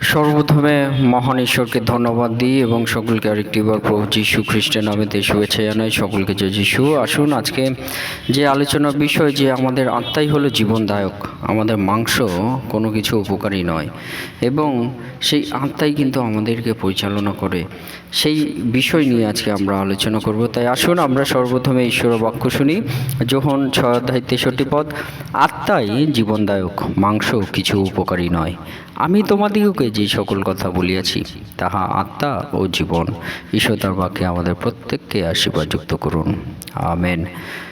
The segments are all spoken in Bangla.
সর্বপ্রথমে মহান ঈশ্বরকে ধন্যবাদ দিই এবং সকলকে আরেকটি আরেকটিবার প্রভু যীশু খ্রিস্টের নামেতে শুভেচ্ছা জানাই। সকলকে যে যীশু। আসুন আজকে যে আলোচনার বিষয় যে আমাদের আত্মাই হলো জীবনদায়ক, আমাদের মাংস কোনো কিছু উপকারী নয় এবং সেই আত্মাই কিন্তু আমাদেরকে পরিচালনা করে। সেই বিষয় নিয়ে আজকে আমরা আলোচনা করব। তাই আসুন আমরা সর্বপ্রথমে ঈশ্বর বাক্য শুনি। যখন ছয় অধ্যায় তেষট্টি পদ, আত্মাই জীবনদায়ক, মাংস কিছু উপকারী নয়। আমি তোমাদিগকে যে সকল কথা বলিয়াছি, তাহা আত্মা ও জীবন, ঈশ্বর বাক্যে আমাদের প্রত্যেককে আশীর্বাদ যুক্ত করুন। আমেন।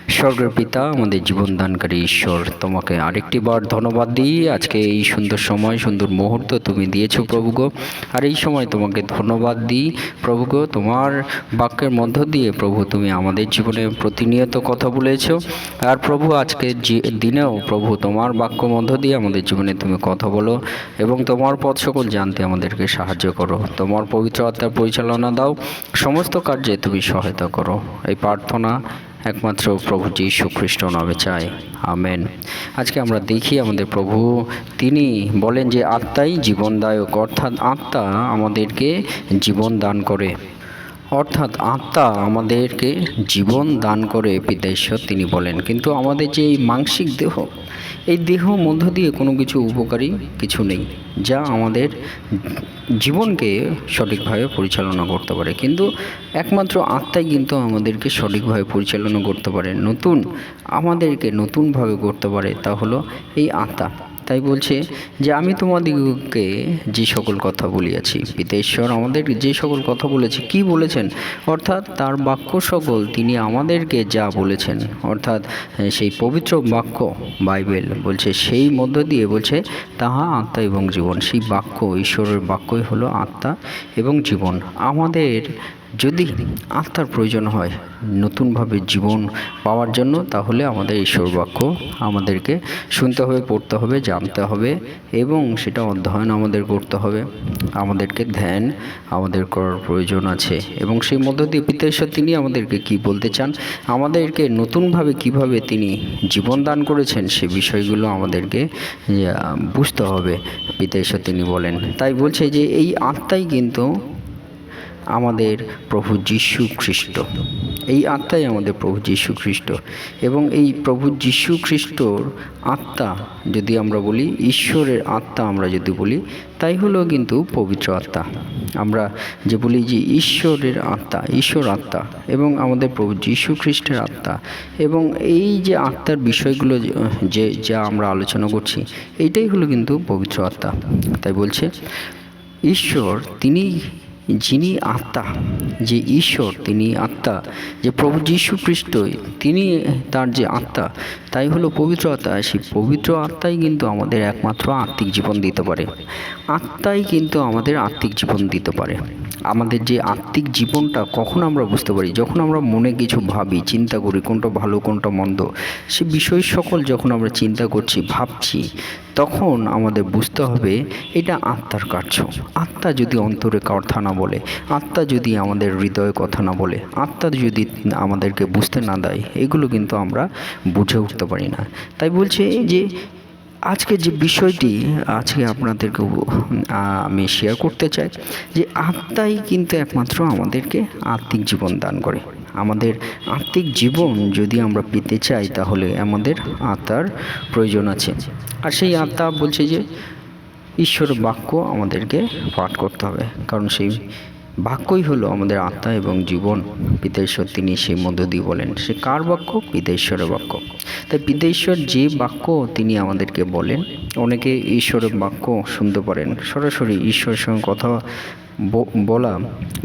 স্বর্গের পিতা, আমাদের জীবন দানকারী ঈশ্বর, তোমাকে আরেকটি বার ধন্যবাদ দিই। আজকে এই সুন্দর সময়, সুন্দর মুহূর্ত তুমি দিয়েছ প্রভুগো। আর এই সময় তোমাকে ধন্যবাদ দিই। প্রভুগো, তোমার বাক্যের মধ্য দিয়ে প্রভু তুমি আমাদের জীবনে প্রতিনিয়ত কথা বলেছ। আর প্রভু আজকে দিনেও প্রভু তোমার বাক্য মধ্য দিয়ে আমাদের জীবনে তুমি কথা বলো এবং তোমার পথ সকল জানতে আমাদেরকে সাহায্য করো। তোমার পবিত্র আত্মার পরিচালনা দাও। সমস্ত কার্যে তুমি সহায়তা করো। এই প্রার্থনা একমাত্র প্রভু যীশু খ্রিস্ট নামে চাই। আমেন। আজকে আমরা দেখি আমাদের প্রভু, তিনি বলেন যে আত্মাই জীবনদায়ক, অর্থাৎ আত্মা আমাদেরকে জীবন দান করে। অর্থাৎ আত্মা আমাদেরকে জীবন দান করে পিতাশ্বর তিনি বলেন। কিন্তু আমাদের যে এই মানসিক দেহ এই দেহ মধ্য দিয়ে কোনো কিছু উপকারী কিছু নেই, যা আমাদের জীবনকে সঠিকভাবে পরিচালনা করতে পারে। কিন্তু একমাত্র আত্মাই কিন্তু আমাদেরকে সঠিকভাবে পরিচালনা করতে পারে। নতুন, আমাদেরকে নতুনভাবে করতে পারে তা হলো এই আত্মা। তাই বলছে যে আমি তোমাদিগকে যে সকল কথা বলিয়াছি পিতেশ্বর আমাদের যে সকল কথা বলেছে কি বলেছেন? অর্থাৎ তার বাক্য সকল তিনি আমাদেরকে যা বলেছেন। অর্থাৎ সেই পবিত্র বাক্য বাইবেল বলছে সেই মধ্য দিয়ে বলছে তাহা আত্মা এবং জীবন। সেই বাক্য ঈশ্বরের বাক্যই হলো আত্মা এবং জীবন। আমাদের যদি আত্মার প্রয়োজন হয় নতুনভাবে জীবন পাওয়ার জন্য, তাহলে আমাদের ঈশ্বর বাক্য আমাদেরকে শুনতে হবে, পড়তে হবে, জানতে হবে এবং সেটা অধ্যয়ন আমাদের করতে হবে। আমাদেরকে ধ্যান আমাদের করার প্রয়োজন আছে এবং সেই মধ্য দিয়ে পিতাশ্বর তিনি আমাদেরকে কি বলতে চান, আমাদেরকে নতুনভাবে কীভাবে তিনি জীবন দান করেছেন সে বিষয়গুলো আমাদেরকে বুঝতে হবে, পিতাশ্বর তিনি বলেন। তাই বলছে যে, এই আত্মাই কিন্তু আমাদের প্রভু যীশু খ্রিস্ট। এই আত্মাই আমাদের প্রভু যীশু খ্রিস্ট। এবং এই প্রভু যীশু খ্রিস্টর আত্মা যদি আমরা বলি, ঈশ্বরের আত্মা আমরা যদি বলি, তাই হলো কিন্তু পবিত্র আত্মা। আমরা যে বলি যে ঈশ্বরের আত্মা, ঈশ্বর আত্মা এবং আমাদের প্রভু যীশু খ্রিস্টের আত্মা। এবং এই যে আত্মার বিষয়গুলো যে- যে আমরা আলোচনা করছি, এইটাই হলো কিন্তু পবিত্র আত্মা। তাই বলছে, ঈশ্বর তিনি যিনি আত্মা, যে ঈশ্বর, তিনি আত্মা, যে প্রভু যীশু খ্রিস্ট, তিনি তার যে আত্মা, তাই হলো পবিত্র আত্মা সেই পবিত্র আত্মাই কিন্তু আমাদের একমাত্র আত্মিক জীবন দিতে পারে। আত্মাই কিন্তু আমাদের আত্মিক জীবন দিতে পারে। আমাদের যে আত্মিক জীবনটা কখন আমরা বুঝতে পারি? যখন আমরা মনে কিছু ভাবি, চিন্তা করি, কোনটা ভালো, কোনটা মন্দ, সে বিষয় সকল যখন আমরা চিন্তা করছি, ভাবছি, তখন আমাদের বুঝতে হবে এটা আত্মার কার্য। আত্মা যদি অন্তরে কথা না বলে। আত্মা যদি আমাদের হৃদয়ে কথা না বলে, আত্মা যদি আমাদেরকে বুঝতে না দেয়, এগুলো কিন্তু আমরা বুঝে উঠতে পারি না। তাই বলছে যে, আজকে যে বিষয়টি আজকে আপনাদেরকে আমি শেয়ার করতে চাই, যে আত্মাই কিন্তু একমাত্র আমাদেরকে আত্মিক জীবন দান করে। আমাদের আত্মিক জীবন যদি আমরা পেতে চাই, তাহলে আমাদের আত্মার প্রয়োজন আছে। আর সেই আত্মা বলছে যে ঈশ্বর বাক্য আমাদেরকে পাঠ করতে হবে। কারণ সেই বাক্যই হলো আমাদের আত্মা এবং জীবন। পিতেশ্বর তিনি সেই মধ্য দিয়ে বলেন, সে কার বাক্য? পিতেশ্বরের বাক্য। তাই পিতেশ্বর যে বাক্য তিনি আমাদেরকে বলেন, অনেকে ঈশ্বরের বাক্য শুনতে পারেন। সরাসরি ঈশ্বরের সঙ্গে কথা বলা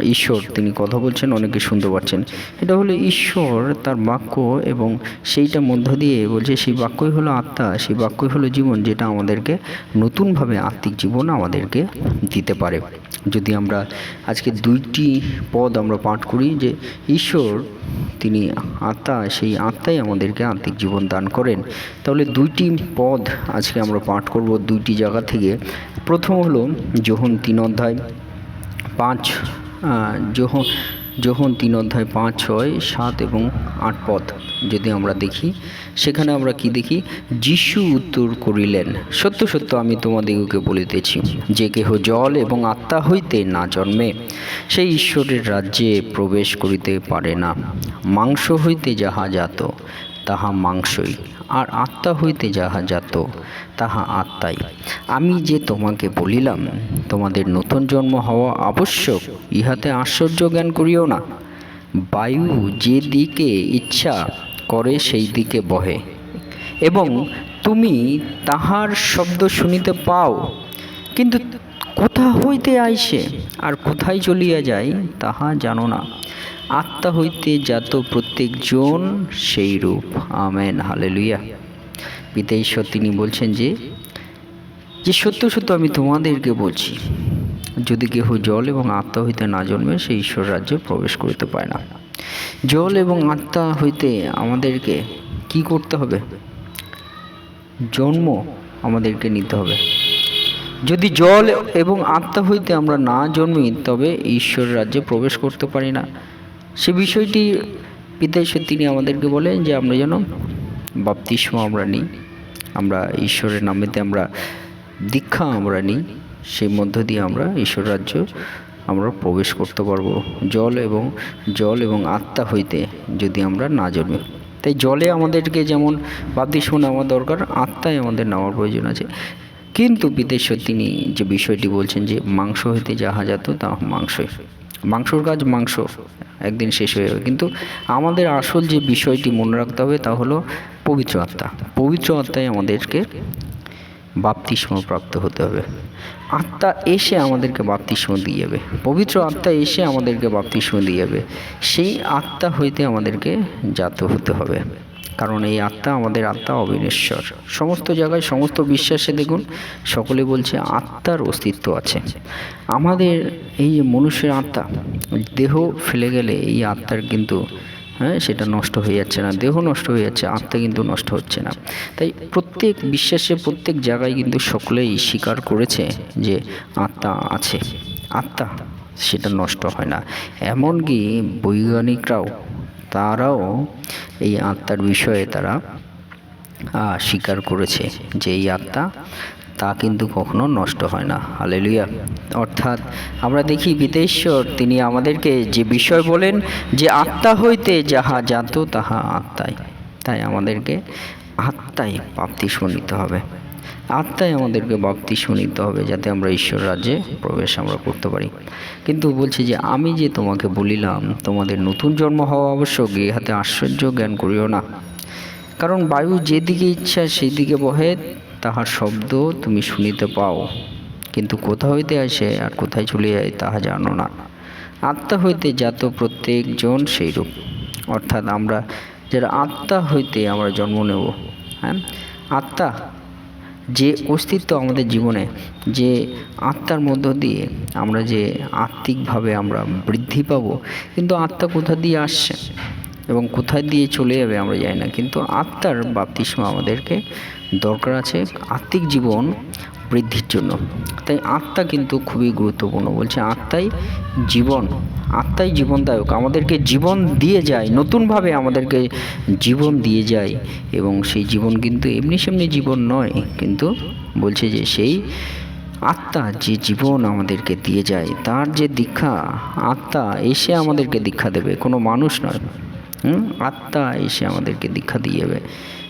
ঈশ্বর, তিনি কথা বলছেন, অনেকে শুনতে পাচ্ছেন। এটা হলো ঈশ্বর, তার বাক্য এবং সেইটা মধ্য দিয়ে বলছে, সেই বাক্যই হলো আত্মা, সেই বাক্যই হলো জীবন, যেটা আমাদেরকে নতুনভাবে আত্মিক জীবন আমাদেরকে দিতে পারে। যদি আমরা আজকে দুইটি পদ আমরা পাঠ করি, যে ঈশ্বর, তিনি আত্মা, সেই আত্মাই আমাদেরকে আত্মিক জীবন দান করেন। তাহলে দুইটি পদ আজকে আমরা পাঠ করব দুইটি জায়গা থেকে। প্রথম হলো যোহন তিন অধ্যায় পাঁচ যোহন যখন তিন অধ্যায় পাঁচ, ছয়, সাত এবং আট পদ যদি আমরা দেখি, সেখানে আমরা কি দেখি? যিশু উত্তর করিলেন, সত্য সত্য আমি তোমাদিগকে বলিতেছি, যে কেহ জল এবং আত্মা হইতে না জন্মে, সেই ঈশ্বরের রাজ্যে প্রবেশ করিতে পারে না। মাংস হইতে যাহা জাত তাহা মাংসই। আর আত্মা হইতে যাহা জাত, তাহা আত্মাই। আমি যে তোমাকে বলিলাম, তোমাদের নতুন জন্ম হওয়া আবশ্যক, ইহাতে আশ্চর্য জ্ঞান করিও না। বায়ু যে দিকে ইচ্ছা করে, সেই দিকে বহে। এবং তুমি তাহার শব্দ শুনিতে পাও, কিন্তু কোথা হইতে আইসে, আর কোথায় চলিয়া যায়, তাহা জানো না। আত্মা হইতে জাত প্রত্যেকজন সেই রূপ। আমেন হালেলুইয়া পিতা ঈশ্বর তিনি বলছেন যে যে সত্য সত্য আমি তোমাদেরকে বলছি, যদি কেহ জল এবং আত্মা হইতে না জন্মে, সে ঈশ্বর রাজ্যে প্রবেশ করিতে পারে না। জল এবং আত্মা হইতে আমাদেরকে কি করতে হবে? জন্ম আমাদেরকে নিতে হবে। যদি জল এবং আত্মা হইতে আমরা না জন্মি, তবে ঈশ্বর রাজ্যে প্রবেশ করতে পারি না। সে বিষয়টি পিতা তিনি আমাদেরকে বলেন যে আমরা যেন বাপতিস্ম আমরা নিই, আমরা ঈশ্বরের নামেতে আমরা দীক্ষা আমরা নিই, সেই মধ্য দিয়ে আমরা ঈশ্বর রাজ্য আমরা প্রবেশ করতে পারব, জল এবং জল এবং আত্মা হইতে যদি আমরা না জন্মি। তাই জলে আমাদেরকে যেমন বাপতিস্ম নেওয়া দরকার, আত্মায় আমাদের নেওয়ার প্রয়োজন আছে। কিন্তু বিদেশ্বর তিনি যে বিষয়টি বলছেন যে মাংস হইতে যাহা যেত তা মাংসই। মাংসর কাজ মাংস। একদিন শেষ হয়ে যাবে। কিন্তু আমাদের আসল যে বিষয়টি মনে রাখতে হবে তা হলো পবিত্র আত্মা। পবিত্র আত্মায় আমাদেরকে বাপ্তিস্ম প্রাপ্ত হতে হবে। আত্মা এসে আমাদেরকে বাপ্তিস্ম দিয়ে যাবে। পবিত্র আত্মা এসে আমাদেরকে বাপ্তিস্ম দিয়ে যাবে। সেই আত্মা হইতে আমাদেরকে জাত হতে হবে। কারণ এই আত্মা আমাদের আত্মা অবিনশ্বর। সমস্ত জায়গায় সমস্ত বিশ্বাসে দেখুন, সকলে বলছে আত্মার অস্তিত্ব আছে। আমাদের এই যে মনুষ্যের আত্মা, দেহ ফেলে গেলে এই আত্মার কিন্তু হ্যাঁ সেটা নষ্ট হয়ে যাচ্ছে না। দেহ নষ্ট হয়ে যাচ্ছে, আত্মা কিন্তু নষ্ট হচ্ছে না। তাই প্রত্যেক বিশ্বাসে, প্রত্যেক জায়গায় কিন্তু সকলেই স্বীকার করেছে যে আত্মা আছে। আত্মা, সেটা নষ্ট হয় না। এমনকি বৈজ্ঞানিকরাও তারাও এই আত্মার বিষয়ে তারা স্বীকার করেছে যে এই আত্মা তা কিন্তু কখনো নষ্ট হয় না। হালেলুয়া। অর্থাৎ আমরা দেখি বিদেশ্বর তিনি আমাদেরকে যে বিষয় বলেন যে আত্মা হইতে যাহা জাত তাহা আত্মায় তাই আমাদেরকে আত্মায় প্রাপ্তি নিতে হবে। আত্মায় আমাদেরকে বাপ্তিস্ম শুনিতে হবে যাতে আমরা ঈশ্বর রাজ্যে প্রবেশ আমরা করতে পারি। কিন্তু বলছি যে আমি যে তোমাকে বলিলাম, তোমাদের নতুন জন্ম হওয়া আবশ্যক ইহাতে আশ্চর্য জ্ঞান করিও না। কারণ বায়ু যেদিকে ইচ্ছা সেই দিকে বহে, তাহার শব্দ তুমি শুনিতে পাও। কিন্তু কোথা হইতে আসে আর কোথায় চলে যায় তাহা জানো না। আত্মা হইতে জাত প্রত্যেকজন সেইরূপ। অর্থাৎ আমরা, যারা আত্মা হইতে আমরা জন্ম নেব হ্যাঁ? আত্মা যে অস্তিত্ব আমাদের জীবনে, যে আত্মার মধ্য দিয়ে আমরা যে আত্মিকভাবে আমরা বৃদ্ধি পাব, কিন্তু আত্মা কোথা দিয়ে আসছে? এবং কোথায় দিয়ে চলে যাবে আমরা জানি না, কিন্তু আত্মার বাপ্তিস্ম আমাদেরকে দরকার আছে। আত্মিক জীবন বৃদ্ধির জন্য। তাই আত্মা কিন্তু খুবই গুরুত্বপূর্ণ। বলছে আত্মাই জীবন, আত্মাই জীবনদায়ক। আমাদেরকে জীবন দিয়ে যায়, নতুনভাবে আমাদেরকে জীবন দিয়ে যায়। এবং সেই জীবন কিন্তু এমনি সেমনি জীবন নয়, কিন্তু বলছে যে সেই আত্মা যে জীবন আমাদেরকে দিয়ে যায়, তার যে দীক্ষা, আত্মা এসে আমাদেরকে দীক্ষা দেবে। কোনো মানুষ নয়। আত্মা এসে আমাদেরকে দীক্ষা দিয়ে যাবে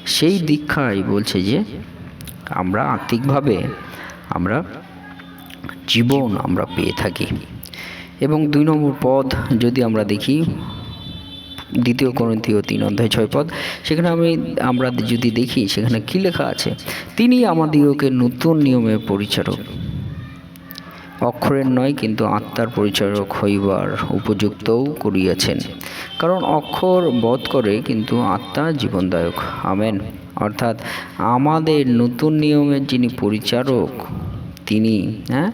সেই দীক্ষাই বলছে যে আমরা আত্মিকভাবে আমরা জীবন আমরা পেয়ে থাকি। এবং দুই নম্বর পদ যদি আমরা দেখি, দ্বিতীয় করন্তীয় তিন অধ্যায় ছয় পদ, সেখানে আমি, আমরা যদি দেখি, সেখানে কী লেখা আছে? তিনি আমাদিগকে নতুন নিয়মে পরিচারক। অক্ষরের নয়, কিন্তু আত্মার পরিচারক হইবার উপযুক্তও করিয়াছেন। কারণ অক্ষর বধ করে, কিন্তু আত্মা জীবনদায়ক। আমেন। অর্থাৎ আমাদের নতুন নিয়মের যিনি পরিচারক, তিনি হ্যাঁ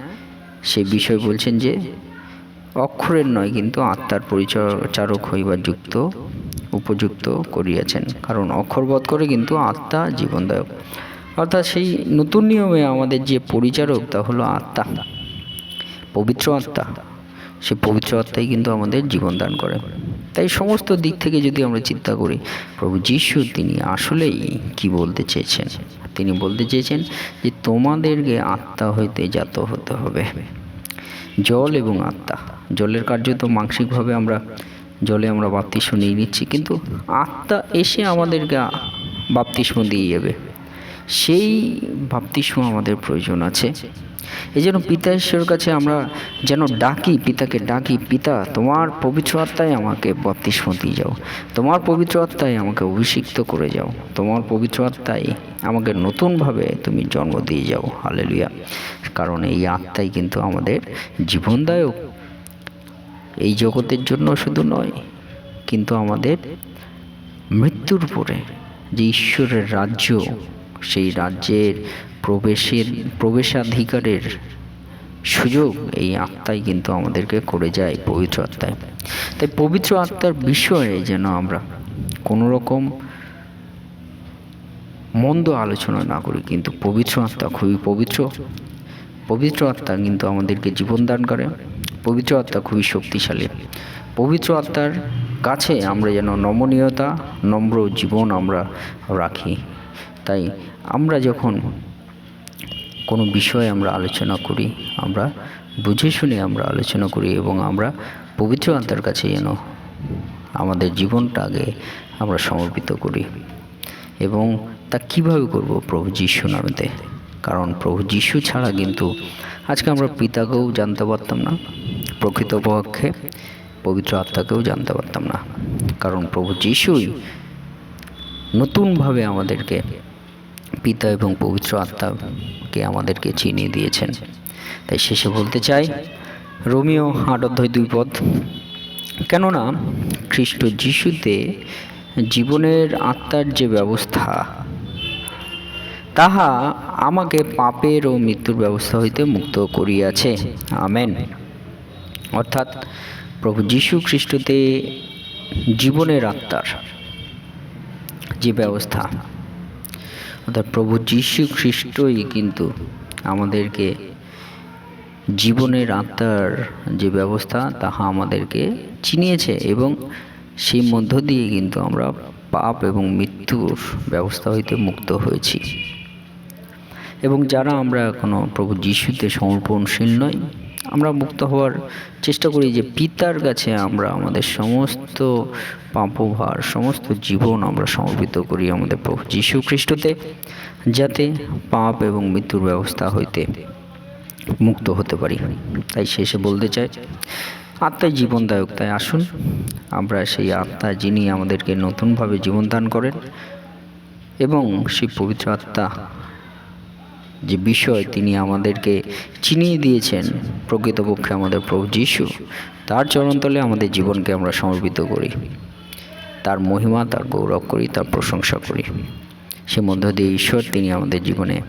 সে বিষয় বলছেন যে অক্ষরের নয়, কিন্তু আত্মার পরিচারক হইবার যুক্ত, উপযুক্ত করিয়াছেন। কারণ অক্ষরবধ করে কিন্তু আত্মা জীবনদায়ক। অর্থাৎ সেই নতুন নিয়মে আমাদের যে পরিচারক, তা হলো আত্মা, পবিত্র আত্মা। সে পবিত্র আত্মাই কিন্তু আমাদের জীবন দান করে। তাই সমস্ত দিক থেকে যদি আমরা চিন্তা করি, প্রভু যিশু তিনি আসলেই কি বলতে চেয়েছেন? তিনি বলতে চেয়েছেন যে তোমাদেরকে আত্মা হইতে জাত হতে হবে। জল এবং আত্মা। জলের কার্য তো মানসিকভাবে আমরা, জলে আমরা বাপ্তিস্ম নিয়ে নিচ্ছি, কিন্তু আত্মা এসে আমাদেরকে বাপ্তিস্ম দিয়ে যাবে। সেই বাপ্তিস্ম আমাদের প্রয়োজন আছে। এই জন্য পিতা ঈশ্বরের কাছে আমরা যেন ডাকি, পিতাকে ডাকি, পিতা, তোমার পবিত্র আত্মায় আমাকে বাপ্তিস্ম দিয়ে যাও। তোমার পবিত্র আত্মায় আমাকে অভিষিক্ত করে যাও। তোমার পবিত্র আত্মায় আমাকে নতুনভাবে তুমি জন্ম দিয়ে যাও। হালেলুয়া কারণ এই আত্মাই কিন্তু আমাদের জীবনদায়ক। এই জগতের জন্য শুধু নয়, কিন্তু আমাদের মৃত্যুর পরে যে ঈশ্বরের রাজ্য সেই রাজ্যের প্রবেশের প্রবেশাধিকারের সুযোগ এই আত্মাই কিন্তু আমাদেরকে করে যায় পবিত্র আত্মায়। তাই পবিত্র আত্মার বিষয়ে যেন আমরা কোনো রকম মন্দ আলোচনা না করি, কিন্তু পবিত্র আত্মা খুবই পবিত্র। পবিত্র আত্মা কিন্তু আমাদেরকে জীবন দান করে। পবিত্র আত্মা খুবই শক্তিশালী। পবিত্র আত্মার কাছে আমরা যেন নমনীয়তা, নম্র জীবন আমরা রাখি। তাই আমরা যখন কোনো বিষয়ে আমরা আলোচনা করি, আমরা বুঝে শুনে আমরা আলোচনা করি এবং আমরা পবিত্র আত্মার কাছে যেন আমাদের জীবনটাকে আমরা সমর্পিত করি এবং তা কীভাবে করব প্রভু যিশু নামেতে? কারণ প্রভু যিশু ছাড়া কিন্তু আজকে আমরা পিতাকেও জানতে পারতাম না প্রকৃতপক্ষে পবিত্র আত্মাকেও জানতে পারতাম না। কারণ প্রভু যিশুই নতুনভাবে আমাদেরকে পিতা এবং পবিত্র আত্মাকে আমাদেরকে চিনিয়ে দিয়েছেন। তাই শেষে বলতে চাই, রোমিও আট অধ্যায় দুই পদ, কেননা খ্রিস্ট যিশুতে জীবনের আত্মার যে ব্যবস্থা, তাহা আমাকে পাপের ও মৃত্যুর ব্যবস্থা হইতে মুক্ত করিয়াছে। আমেন। অর্থাৎ প্রভু যীশু খ্রিস্টতে জীবনের আত্মার যে ব্যবস্থা অর্থাৎ প্রভু যীশু খ্রিস্টই কিন্তু আমাদেরকে জীবনের আত্মার যে ব্যবস্থা, তাহা আমাদেরকে চিনিয়েছে এবং সেই মধ্য দিয়ে কিন্তু আমরা পাপ এবং মৃত্যুর ব্যবস্থা হইতে মুক্ত হয়েছি। এবং যারা আমরা এখনও প্রভু যিশুতে সমর্পণশীল নই আমরা মুক্ত হওয়ার চেষ্টা করি যে পিতার কাছে আমরা আমাদের সমস্ত পাপভার, সমস্ত জীবন আমরা সমর্পিত করি আমাদের প্রভু যীশু খ্রিস্টতে, যাতে পাপ এবং মৃত্যুর ব্যবস্থা হইতে মুক্ত হতে পারি। তাই শেষে বলতে চাই, আত্মাই জীবনদায়ক, তাই আসুন আমরা সেই আত্মা যিনি আমাদেরকে নতুনভাবে জীবন দান করেন এবং সেই পবিত্র আত্মা যে বিষয় তিনি আমাদেরকে চিনিয়ে দিয়েছেন প্রকৃতপক্ষে আমাদের প্রভু যিশু, তার চরণতলে আমাদের জীবনকে আমরা সমর্পিত করি। তার মহিমা, তার গৌরব করি, তার প্রশংসা করি। সে মধ্য দিয়ে ঈশ্বর, তিনি আমাদের জীবনে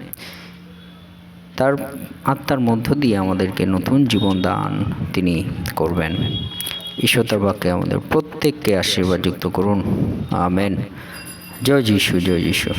তার আত্মার মধ্য দিয়ে আমাদেরকে নতুন জীবন দান তিনি করবেন। ঈশ্বর তার বাক্যে আমাদের প্রত্যেককে আশীর্বাদ যুক্ত করুন। আমেন। জয় যিশু জয় যিশু।